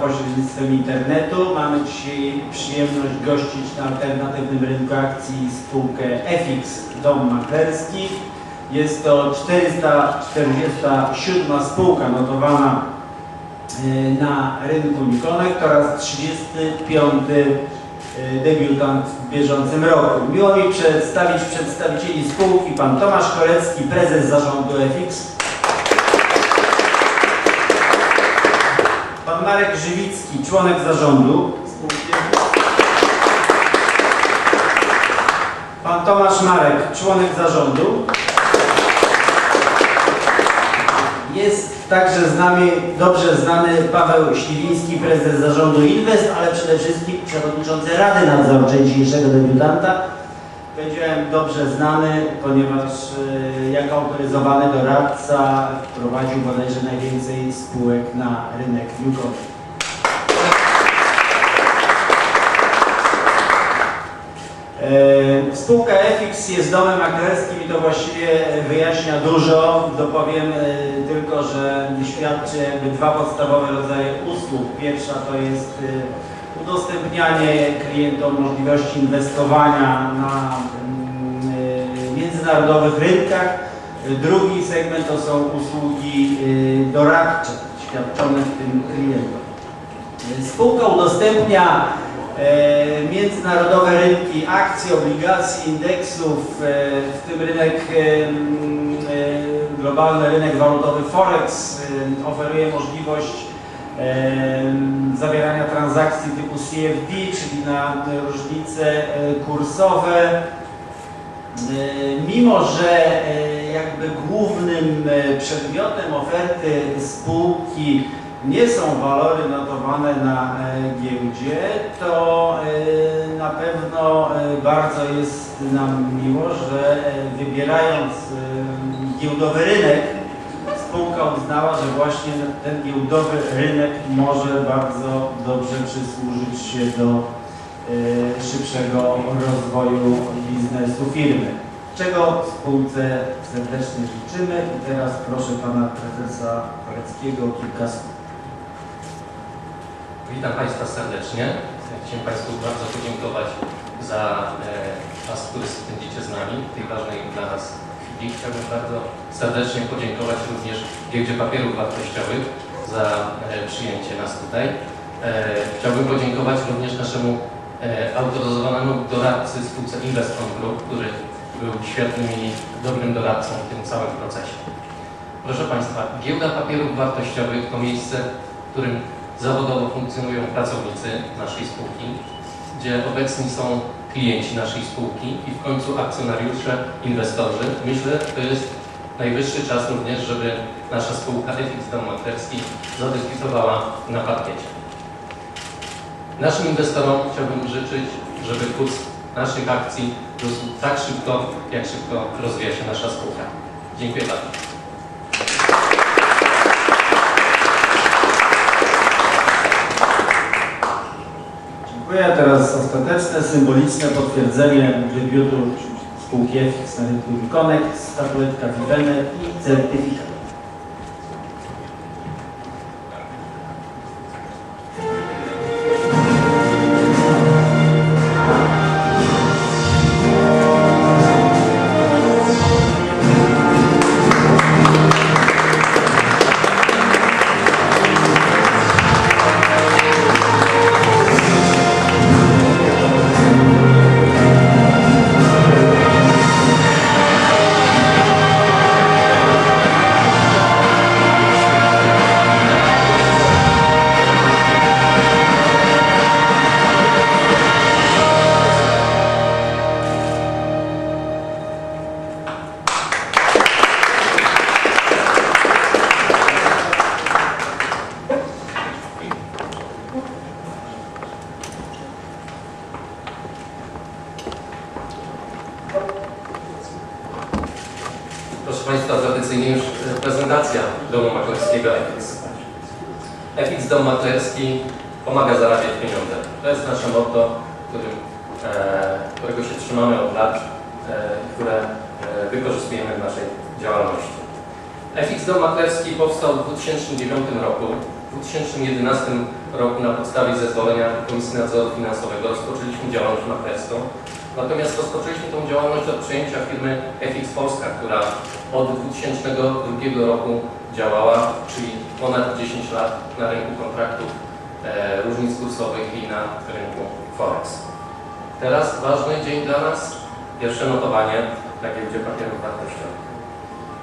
pośrednictwem internetu. Mamy dzisiaj przyjemność gościć na alternatywnym rynku akcji spółkę FX Dom Maklerski. Jest to 447 spółka notowana y, na rynku Nikonek oraz 35 y, debiutant w bieżącym roku. Miło mi przedstawić przedstawicieli spółki, pan Tomasz Korecki, prezes zarządu FX, pan Marek Żywicki, członek zarządu pan Tomasz Marek, członek zarządu, jest także z nami dobrze znany Paweł Śliwiński, prezes zarządu Inwest, ale przede wszystkim przewodniczący Rady Nadzorczej dzisiejszego debiutanta. Powiedziałem dobrze znany, ponieważ y, jako autoryzowany doradca wprowadził bodajże najwięcej spółek na rynek Newcom. E, Spółka FX jest domem maklerskim i to właściwie wyjaśnia dużo. Dopowiem e, tylko, że świadczy jakby dwa podstawowe rodzaje usług. Pierwsza to jest e, udostępnianie klientom możliwości inwestowania na mm, międzynarodowych rynkach. Drugi segment to są usługi e, doradcze świadczone tym klientom. Spółka udostępnia e, międzynarodowe rynki akcji, obligacji, indeksów, e, w tym rynek, globalny rynek walutowy Forex oferuje możliwość zawierania transakcji typu CFD, czyli na różnice e, kursowe. E, Mimo, że e, jakby głównym e, przedmiotem oferty spółki nie są walory notowane na e, giełdzie, to e, na pewno e, bardzo jest nam miło, że e, wybierając e, giełdowy rynek, spółka uznała, że właśnie ten giełdowy rynek może bardzo dobrze przysłużyć się do e, szybszego rozwoju biznesu firmy. Czego spółce serdecznie życzymy i teraz proszę pana prezesa Koreckiego o kilka słów. Witam Państwa serdecznie. Chciałem Państwu bardzo podziękować za e, czas, który spędzicie z nami w tej ważnej dla nas chwili. Chciałbym bardzo serdecznie podziękować również Giełdzie Papierów Wartościowych za e, przyjęcie nas tutaj. E, chciałbym podziękować również naszemu e, autoryzowanemu doradcy spółce Investon Group, który był świetnym i dobrym doradcą w tym całym procesie. Proszę Państwa, Giełda Papierów Wartościowych to miejsce, w którym zawodowo funkcjonują pracownicy naszej spółki, gdzie obecni są klienci naszej spółki i w końcu akcjonariusze, inwestorzy. Myślę, że to jest najwyższy czas również, żeby nasza spółka FX Dom Maklerski zadebiutowała na parkiecie. Naszym inwestorom chciałbym życzyć, żeby kurs naszych akcji rósł tak szybko, jak szybko rozwija się nasza spółka. Dziękuję bardzo. Dziękuję. Teraz ostateczne, symboliczne potwierdzenie debiutu spółki FX na rynku Connect, Vivene i certyfikat. Proszę Państwa, tradycyjnie już e, prezentacja domu maklerskiego FX. FX Dom Maklerski pomaga zarabiać pieniądze. To jest nasze motto, którym, e, którego się trzymamy od lat, e, które wykorzystujemy w naszej działalności. FX Dom Maklerski powstał w 2009 roku. W 2011 roku na podstawie zezwolenia Komisji Nadzoru Finansowego rozpoczęliśmy działalność maklerską. Natomiast rozpoczęliśmy tą działalność od przejęcia firmy FX Polska, która od 2002 roku działała, czyli ponad 10 lat na rynku kontraktów e, różnic kursowych i na rynku Forex. Teraz ważny dzień dla nas, pierwsze notowanie na giełdzie papierów wartościowych.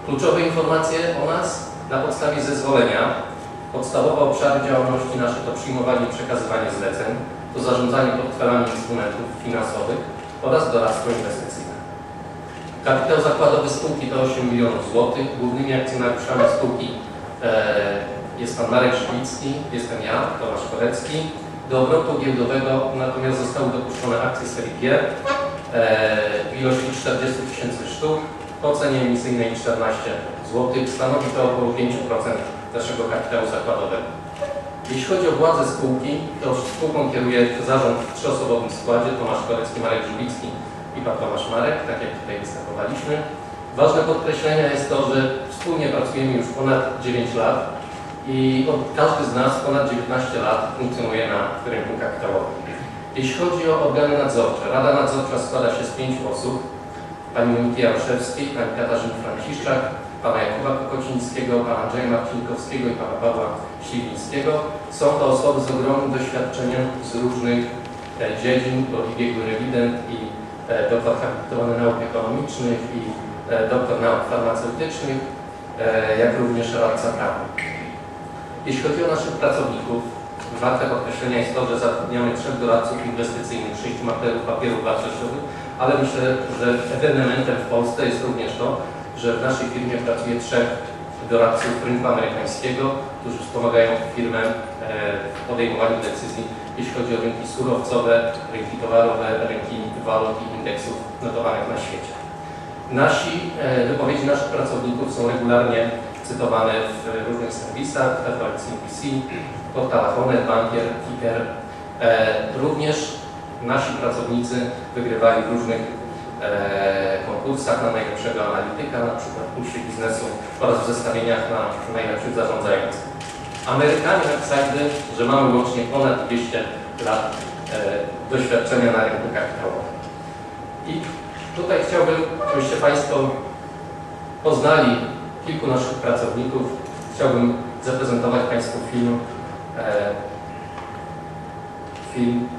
Kluczowe informacje o nas na podstawie zezwolenia. Podstawowe obszary działalności nasze to przyjmowanie i przekazywanie zleceń, to zarządzanie portfelami instrumentów finansowych oraz doradztwo inwestycyjne. Kapitał zakładowy spółki to 8 milionów złotych. Głównymi akcjonariuszami spółki e, jest pan Marek Żywicki, jestem ja, Tomasz Korecki. Do obrotu giełdowego natomiast zostały dopuszczone akcje serii G e, w ilości 40 tysięcy sztuk po cenie emisyjnej 14 zł. Stanowi to około 5% naszego kapitału zakładowego. Jeśli chodzi o władzę spółki, to spółką kieruje zarząd w trzyosobowym składzie Tomasz Korecki, Marek Żubicki i pan Tomasz Marek, tak jak tutaj występowaliśmy. Ważne podkreślenia jest to, że wspólnie pracujemy już ponad 9 lat i każdy z nas ponad 19 lat funkcjonuje na rynku kapitałowym. Jeśli chodzi o organy nadzorcze, Rada Nadzorcza składa się z pięciu osób. Pani Moniki Jaroszewskiej, pani Katarzyny Franciszczak, pana Jakuba Kokocińskiego, pana Andrzeja Marcinkowskiego i pana Pawła Śliwińskiego. Są to osoby z ogromnym doświadczeniem z różnych e, dziedzin, bo i biegły rewident i e, doktor habilitowany nauk ekonomicznych i e, doktor nauk farmaceutycznych, jak również radca prawny. Jeśli chodzi o naszych pracowników, warte podkreślenia jest to, że zatrudniamy trzech doradców inwestycyjnych, sześciu maklerów papierów wartościowych, ale myślę, że ewenementem w Polsce jest również to, że w naszej firmie pracuje trzech doradców rynku amerykańskiego, którzy wspomagają firmę e, w podejmowaniu decyzji, jeśli chodzi o rynki surowcowe, rynki towarowe, rynki walut i indeksów notowanych na świecie. Nasi, e, wypowiedzi naszych pracowników są regularnie cytowane w różnych serwisach, w CNBC, portalach Onet, Bankier, Kicker. E, Również nasi pracownicy wygrywali w różnych konkursach na najlepszego analityka, na przykład w Pulsie Biznesu oraz w zestawieniach na najlepszych zarządzających. Amerykanie napisali, że mamy łącznie ponad 200 lat e, doświadczenia na rynku kapitałowym. I tutaj chciałbym, żebyście Państwo poznali kilku naszych pracowników. Chciałbym zaprezentować Państwu film, e, film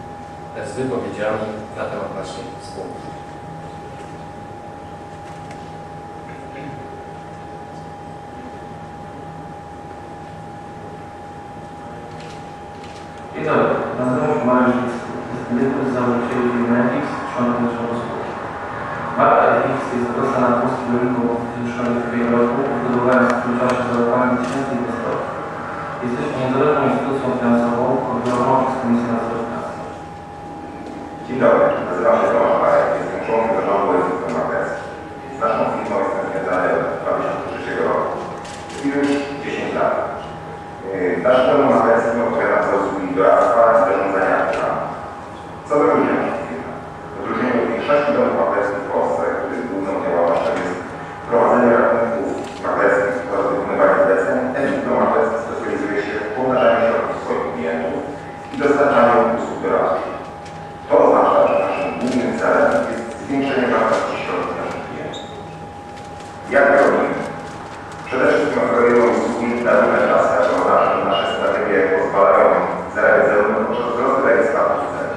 z wypowiedziami na temat naszej spółki. Dzień dobry, nazywam się Mariusz Wicki. Jestem jednym z założycieli firmy FX, członkiem zarządu spółki. Marka FX jest polskim rynku od 2002 roku, zbudowając w tym czasie zaufanie tysięcy inwestorów. Jesteśmy niezależną instytucją finansową kontrolowaną przez Komisję Nadzoru Finansowego. Dzień dobry, nazywam się Tomasz Marek, jestem członkiem zarządu Instytutu Maklerski. Z naszą firmą jestem związany od 2003 roku, czyli już 10 lat. Yy, W naszym domu maklerskim odpowiadam za usługi doradztwa i zarządzania aktywami. Co wyróżnia naszą firmę? W odróżnieniu od większości domów maklerskich w Polsce, których główną działalnością jest prowadzenie rachunków maklerskich oraz wykonywanie zleceń, Edit Maklerski specjalizuje się w pomnażaniu środków swoich klientów i dostarczaniu usług doradczych. To oznacza, że naszym głównym celem jest zwiększenie wartości środków naszych klientów. Jak to robimy? Przede wszystkim oferujemy usługi na różne czasy, a to oznacza, że nasze strategie pozwalają zarabiać zarówno podczas wzrostu, jak i spadku cen.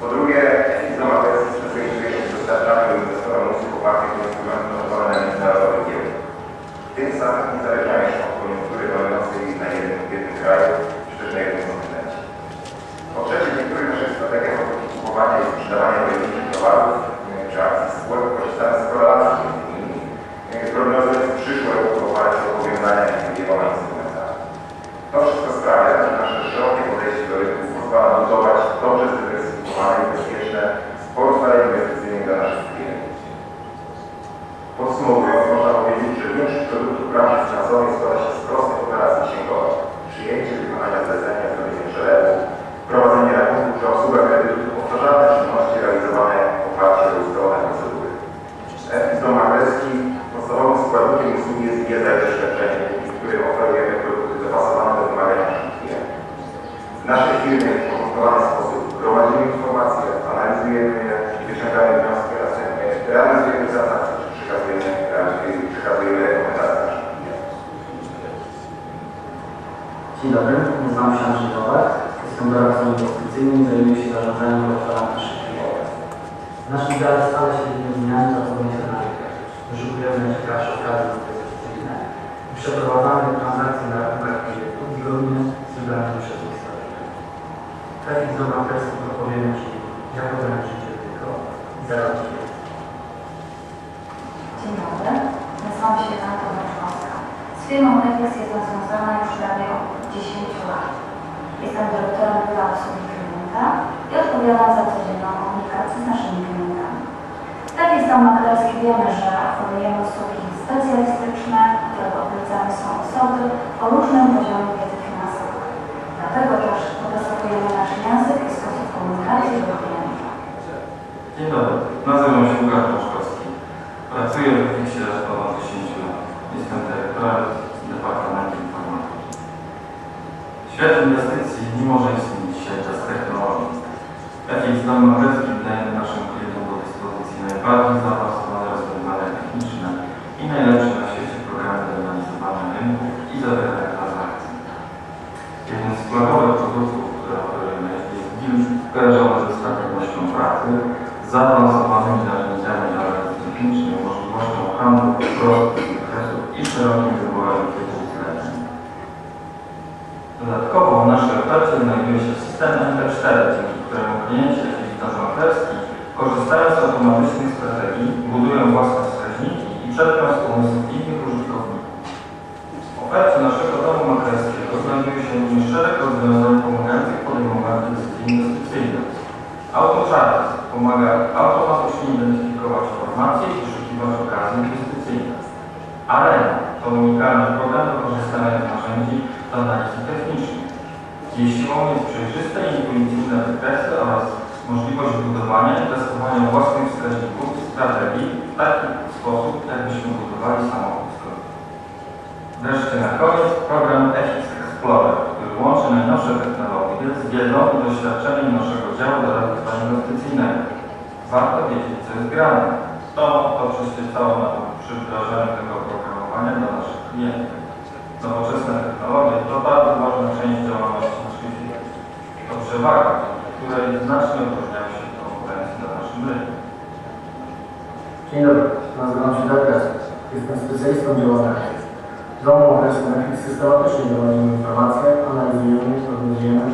Po drugie, Izomatex specjalizuje się w dostarczaniu inwestorom usług opartych na instrumentach notowane na międzynarodowych giełdach. Tym samym nie zależają się od koniunktury dominującej na jednym, w jednym kraju, czy też na jednym kontynencie. Uporządkowany sposób, gromadzimy informacje, analizujemy je, wyciągamy wnioski, następnie realizujemy zasady, przekazujemy, realizujemy, przekazujemy rekomendacje. Dzień dobry, nazywam się Andrzej Nowak. Jestem doradcą inwestycyjnym i zajmuję się zarządzaniem portfelami naszych klientów. W naszym dziale stale się zmieniamy pracownicy na. Wyszukujemy najciekawsze okazje inwestycyjne i przeprowadzamy transakcje na rachunkach klientów wybranymi przepisami. Takich zobraterskich opowiemy Ci, jak ograniczyć ryzyko i zarobić więcej. Dzień dobry, nazywam się Anna Wączkowska. Z firmą Neflex jestem związana już prawie od 10 lat. Jestem dyrektorem biura obsługi klienta i odpowiadam za codzienną komunikację z naszymi klientami. Tak jest tam maklerski wiemy, że oferujemy usługi specjalistyczne, którego odwiedzane są osoby o różnym poziomie wiedzy finansowej. Dlatego też dostosowujemy nasz język i sposób komunikacji do klienta. Dzień dobry, nazywam się Łukasz Paszkowski. Pracuję w Wiksie od ponad 10 lat. Jestem dyrektorem Departamentu Informatyki. Świat inwestycji nie może istnieć dzisiaj bez technologii. Jakiej znam maklerski wydajemy naszym klientom do dyspozycji najbardziej zaawansowane rozwiązania techniczne i najlepsze na świecie programy do analizowania rynku i zawierania transakcji. Jednym z flagowych produktów, które oferujemy jest deal kojarzony ze pracy, zaawansowanymi narzędziami analizy technicznej, możliwością handlu prostych zakresów i szerokim wyborem tytułów zleceń. Dodatkowo w naszej ofercie znajduje się system MP4, dzięki któremu klienci ekwipitarz maklerski, korzystając z automatycznych strategii, budują własne wskaźniki i czerpią z pomysłów innych użytkowników. W ofercie naszego domu maklerskiego znajduje się również szereg rozwiązań pomaga automatycznie identyfikować informacje i wyszukiwać okazje inwestycyjne. Arena to unikalny program do korzystania z narzędzi do analizy technicznej. Jej siłą jest przejrzyste i intuicyjne wykresy oraz możliwość budowania i testowania własnych wskaźników strategii w taki sposób, jakbyśmy budowali samochód sklepowy. Wreszcie na koniec program FX Explorer, który łączy najnowsze technologie z wiedzą i doświadczeniem naszego działu doradztwa inwestycyjnego. Warto wiedzieć, co jest grane. To, to przyświecało nam przy wdrażaniu tego oprogramowania dla naszych klientów. Nowoczesne technologie to bardzo ważna część działalności naszej firmy. To przewaga, dzięki której znacznie odróżniamy się od konkurencji na naszym rynku. Dzień dobry, nazywam się Darek Jestem specjalistą działania. W domu okresu Netflix systematycznie gromadzimy informacje, analizujemy, prognozujemy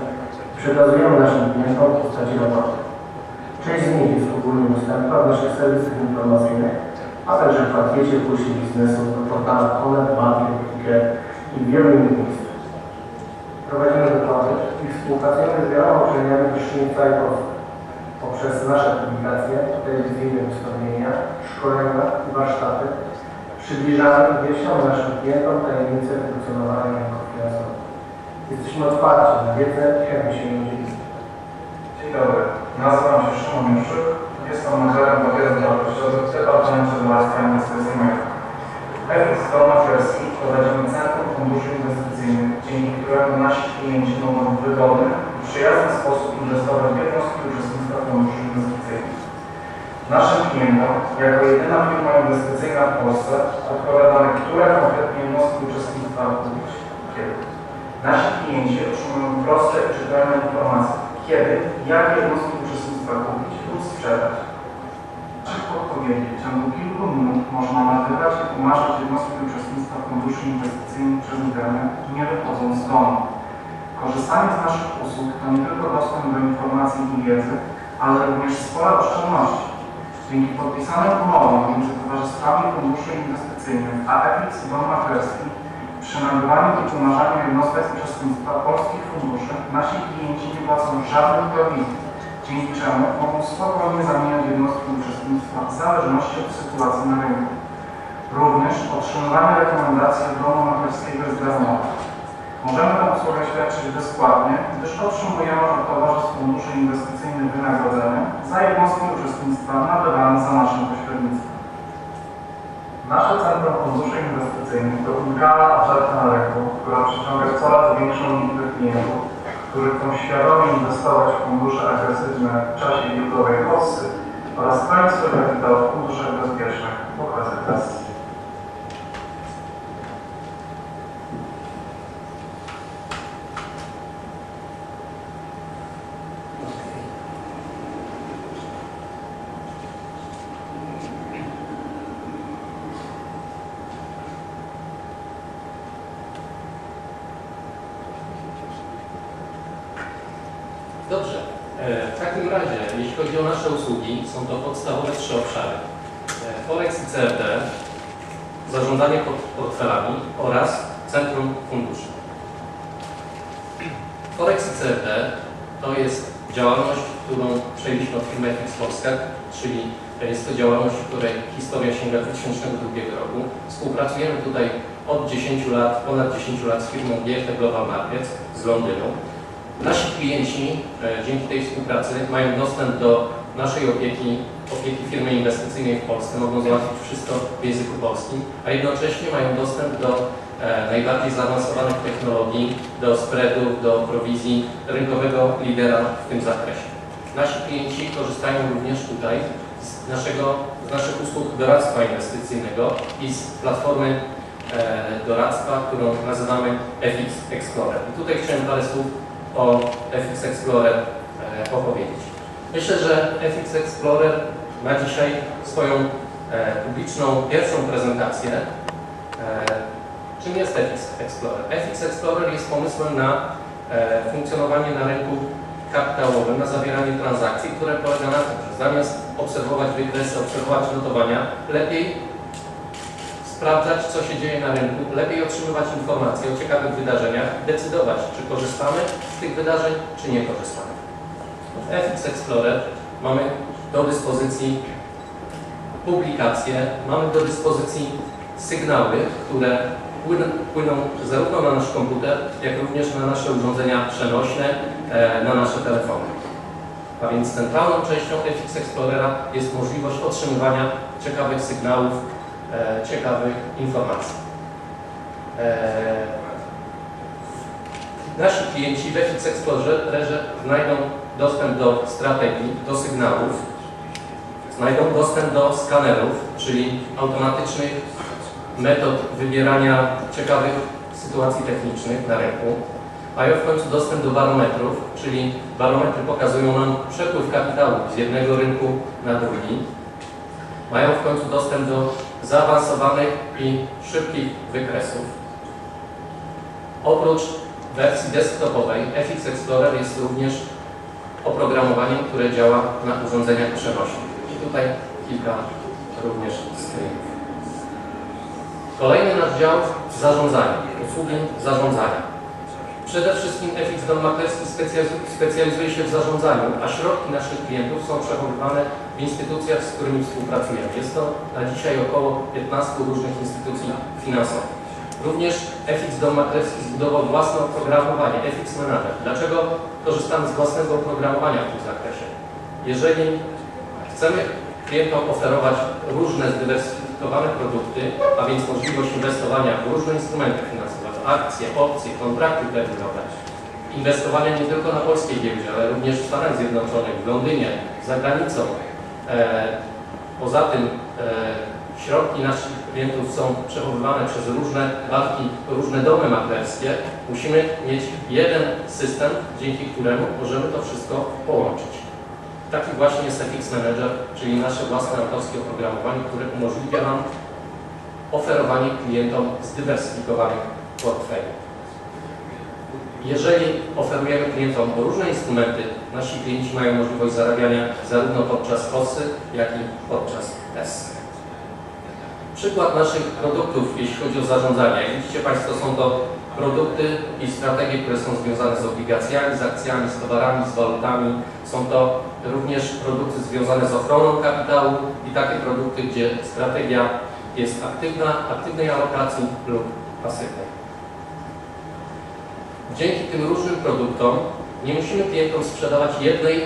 i przekazujemy naszym klientom w postaci raportów. Część z nich jest ogólnie dostępna w naszych serwisach informacyjnych, a także w pakiecie Pulsie Biznesu w portalach Onet, Bankier, Ticket i wielu innych miejsc. Prowadzimy wykłady i współpracujemy z wieloma uczelniami wyższymi w całej Polsce poprzez nasze publikacje, telewizyjne wystąpienia, szkolenia i warsztaty przybliżamy i naszym klientom tajemnice funkcjonowania rynków finansowych. Jesteśmy otwarci na wiedzę i chętnie się nią dzielimy. Dzień dobry, nazywam się Szymon Juszyk, jestem menedżerem papierów wartościowych w Departamencie Doradztwa Inwestycyjnego. W FX Maklerski prowadzimy Centrum Funduszy Inwestycyjnych, dzięki któremu nasi klienci mogą w wygodny i przyjazny sposób inwestować w jednostki uczestnictwa funduszy inwestycyjnych. Naszym klientom, jako jedyna firma inwestycyjna w Polsce, odpowiadamy, które konkretnie jednostki uczestnictwa kiedy. Nasi klienci otrzymują proste i czytelne informacje, kiedy i jakie jednostki uczestnictwa kupić sprzedać. Naszych podpowiedzi w ciągu kilku minut można nabywać i tłumaczyć jednostki uczestnictwa funduszy inwestycyjnych przez internet, nie wychodząc z domu. Korzystanie z naszych usług to nie tylko dostęp do informacji i wiedzy, ale również spora oszczędności. Dzięki podpisanym umowom między towarzystwami funduszy inwestycyjnych a EPIX i Dom Maklerski przy nabywaniu i tłumaczaniu jednostek uczestnictwa polskich funduszy nasi klienci nie płacą żadnych prowizji, dzięki czemu mogą spokojnie zamieniać jednostki uczestnictwa w zależności od sytuacji na rynku. Również otrzymywanie rekomendacji od domu maklerskiego jest darmowe. Możemy tę usługę świadczyć bezpłatnie, gdyż otrzymujemy od towarzystw funduszy inwestycyjnych wynagrodzenie za jednostki uczestnictwa nabywane za naszym pośrednictwem. Nasze Centrum Funduszy Inwestycyjnych to unikalna oferta na rynku, która przyciąga coraz większą liczbę klientów którzy chcą świadomie inwestować w fundusze agresywne w czasie giełdowej hossy oraz państwo kapitał w funduszach bezpiecznych w okresie Dobrze. E, W takim razie, jeśli chodzi o nasze usługi, są to podstawowe trzy obszary. E, Forex i CFD, zarządzanie port- portfelami oraz Centrum Funduszy. Forex i CFD to jest działalność, którą przejęliśmy od firmy FX Polska, czyli jest to działalność, której historia sięga 2002 roku. Współpracujemy tutaj od 10 lat, ponad 10 lat z firmą GFT Global Markets z Londynu. Nasi klienci e, dzięki tej współpracy mają dostęp do naszej opieki, opieki firmy inwestycyjnej w Polsce, mogą załatwić wszystko w języku polskim, a jednocześnie mają dostęp do e, najbardziej zaawansowanych technologii, do spreadów, do prowizji rynkowego lidera w tym zakresie. Nasi klienci korzystają również tutaj z, naszego, z naszych usług doradztwa inwestycyjnego i z platformy e, doradztwa, którą nazywamy FX Explorer. I tutaj chciałem parę słów o FX Explorer e, opowiedzieć. Myślę, że FX Explorer ma dzisiaj swoją e, publiczną pierwszą prezentację. E, czym jest FX Explorer? FX Explorer jest pomysłem na funkcjonowanie na rynku kapitałowym, na zawieranie transakcji, które polega na tym, że zamiast obserwować wykresy, obserwować notowania, lepiej sprawdzać, co się dzieje na rynku, lepiej otrzymywać informacje o ciekawych wydarzeniach, decydować, czy korzystamy z tych wydarzeń, czy nie korzystamy. W FX Explorer mamy do dyspozycji publikacje, mamy do dyspozycji sygnały, które płyną, zarówno na nasz komputer, jak również na nasze urządzenia przenośne, e, na nasze telefony. A więc centralną częścią FX Explorera jest możliwość otrzymywania ciekawych sygnałów, ciekawych informacji. E, nasi klienci w FX Explorerze znajdą dostęp do strategii, do sygnałów, znajdą dostęp do skanerów, czyli automatycznych metod wybierania ciekawych sytuacji technicznych na rynku. Mają w końcu dostęp do barometrów, czyli barometry pokazują nam przepływ kapitału z jednego rynku na drugi. Mają w końcu dostęp do zaawansowanych i szybkich wykresów. Oprócz wersji desktopowej FX Explorer jest również oprogramowaniem, które działa na urządzeniach przenośnych. I tutaj kilka również screenów. Kolejny nasz dział zarządzanie, usługi zarządzania. Przede wszystkim FX Don Maklerski specjalizu- specjalizuje się w zarządzaniu, a środki naszych klientów są przechowywane w instytucjach, z którymi współpracujemy. Jest to na dzisiaj około 15 różnych instytucji finansowych. Również FX Don Maklerski zbudował własne oprogramowanie, FX Manager. Dlaczego korzystamy z własnego oprogramowania w tym zakresie? Jeżeli chcemy klientom oferować różne zdywersyfikowane produkty, a więc możliwość inwestowania w różne instrumenty finansowe, akcje, opcje, kontrakty terminowe, inwestowania nie tylko na polskiej giełdzie, ale również w Stanach Zjednoczonych, w Londynie, za granicą. E, poza tym e, środki naszych klientów są przechowywane przez różne banki, różne domy maklerskie. Musimy mieć jeden system, dzięki któremu możemy to wszystko połączyć. Taki właśnie jest FX Manager, czyli nasze własne autorskie oprogramowanie, które umożliwia nam oferowanie klientom zdywersyfikowanych portfeli. Jeżeli oferujemy klientom różne instrumenty, nasi klienci mają możliwość zarabiania zarówno podczas OSY, jak i podczas TES. Przykład naszych produktów, jeśli chodzi o zarządzanie. Jak widzicie Państwo, są to produkty i strategie, które są związane z obligacjami, z akcjami, z towarami, z walutami. Są to również produkty związane z ochroną kapitału i takie produkty, gdzie strategia jest aktywna, aktywnej alokacji lub pasywnej. Dzięki tym różnym produktom nie musimy klientom sprzedawać jednej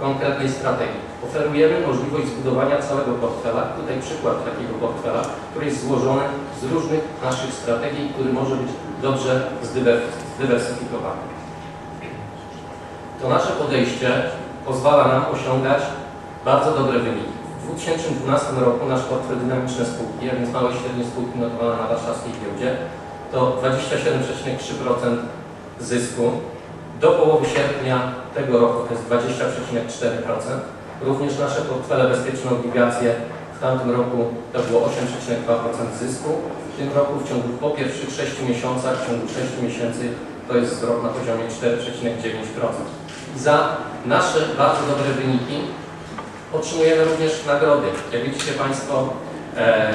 konkretnej strategii. Oferujemy możliwość zbudowania całego portfela. Tutaj przykład takiego portfela, który jest złożony z różnych naszych strategii, który może być dobrze zdywer- zdywersyfikowany. To nasze podejście pozwala nam osiągać bardzo dobre wyniki. W 2012 roku nasz portfel dynamiczne spółki, a więc małe i średnie spółki notowane na warszawskiej giełdzie, to 27,3% zysku. Do połowy sierpnia tego roku to jest 20,4%. Również nasze portfele bezpieczne obligacje w tamtym roku to było 8,2% zysku. W tym roku w ciągu po pierwszych 6 miesiącach, w ciągu 6 miesięcy to jest zwrot na poziomie 4,9%. I za nasze bardzo dobre wyniki otrzymujemy również nagrody. Jak widzicie Państwo, e,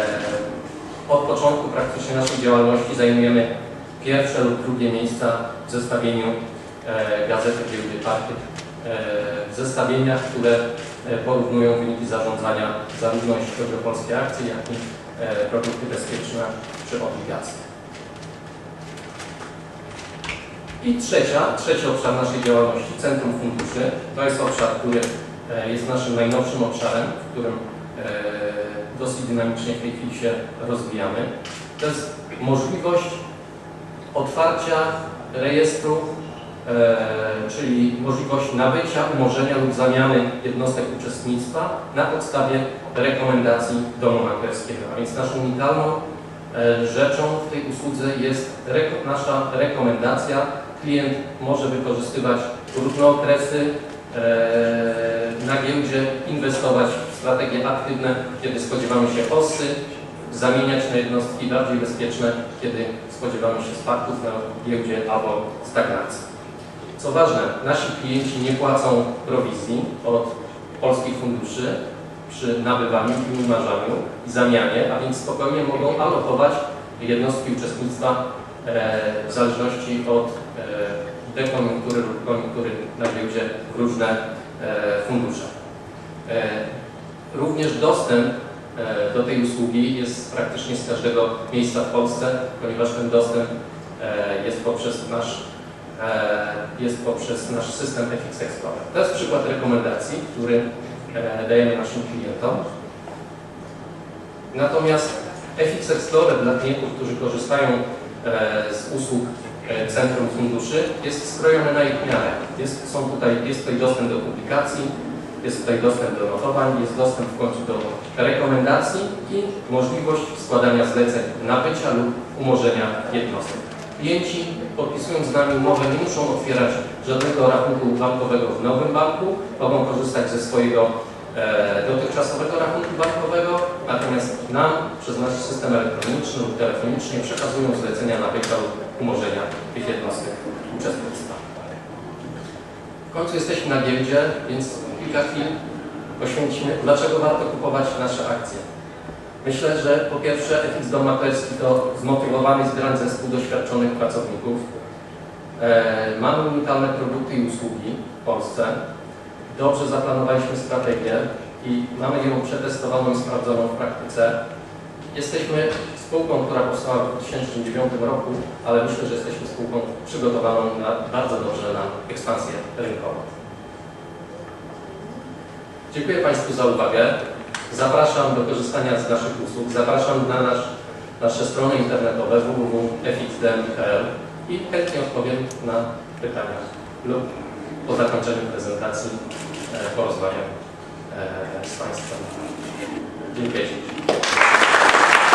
od początku praktycznie naszej działalności zajmujemy pierwsze lub drugie miejsca w zestawieniu e, Gazety Giełdy Party, e, w zestawieniach, które e, porównują wyniki zarządzania zarówno jeśli chodzi o polskie akcje, jak i produkty bezpieczne czy obligacje. I trzecia, trzeci obszar naszej działalności, Centrum Funduszy. To jest obszar, który jest naszym najnowszym obszarem, w którym dosyć dynamicznie w tej chwili się rozwijamy. To jest możliwość otwarcia rejestru, e, czyli możliwość nabycia, umorzenia lub zamiany jednostek uczestnictwa na podstawie rekomendacji domu maklerskiego. A więc naszą unikalną e, rzeczą w tej usłudze jest nasza rekomendacja. Klient może wykorzystywać różne okresy e, na giełdzie, inwestować w strategie aktywne, kiedy spodziewamy się osy, zamieniać na jednostki bardziej bezpieczne, kiedy spodziewamy się spadków na giełdzie albo stagnacji. Co ważne, nasi klienci nie płacą prowizji od polskich funduszy przy nabywaniu i i zamianie, a więc spokojnie mogą alokować jednostki uczestnictwa e, w zależności od e, dekoniunktury lub koniunktury na giełdzie w różne e, fundusze. Również dostęp do tej usługi jest praktycznie z każdego miejsca w Polsce, ponieważ ten dostęp e, jest poprzez nasz, e, jest poprzez nasz system FX Explorer. To jest przykład rekomendacji, który e, dajemy naszym klientom. Natomiast FX Explorer dla klientów, którzy korzystają e, z usług e, Centrum Funduszy jest skrojony na ich miarę. Jest, są tutaj, jest tutaj dostęp do publikacji, jest tutaj dostęp do notowań, jest dostęp w końcu do rekomendacji i możliwość składania zleceń nabycia lub umorzenia jednostek. Klienci podpisując z nami umowę nie muszą otwierać żadnego rachunku bankowego w nowym banku, mogą korzystać ze swojego e, dotychczasowego rachunku bankowego, natomiast nam przez nasz system elektroniczny lub telefonicznie przekazują zlecenia nabycia lub umorzenia tych jednostek uczestnictwa. W końcu jesteśmy na giełdzie, więc kilka chwil poświęcimy, dlaczego warto kupować nasze akcje. Myślę, że po pierwsze FX Dom Maklerski to zmotywowany, zgrany zespół doświadczonych pracowników. E, mamy unikalne produkty i usługi w Polsce. Dobrze zaplanowaliśmy strategię i mamy ją przetestowaną i sprawdzoną w praktyce. Jesteśmy spółką, która powstała w 2009 roku, ale myślę, że jesteśmy spółką przygotowaną na, bardzo dobrze na ekspansję rynkową. Dziękuję Państwu za uwagę. Zapraszam do korzystania z naszych usług. Zapraszam na nasz, nasze strony internetowe www.fxdm.pl i chętnie odpowiem na pytania lub po zakończeniu prezentacji e, porozmawiam e, z Państwem. Dziękuję.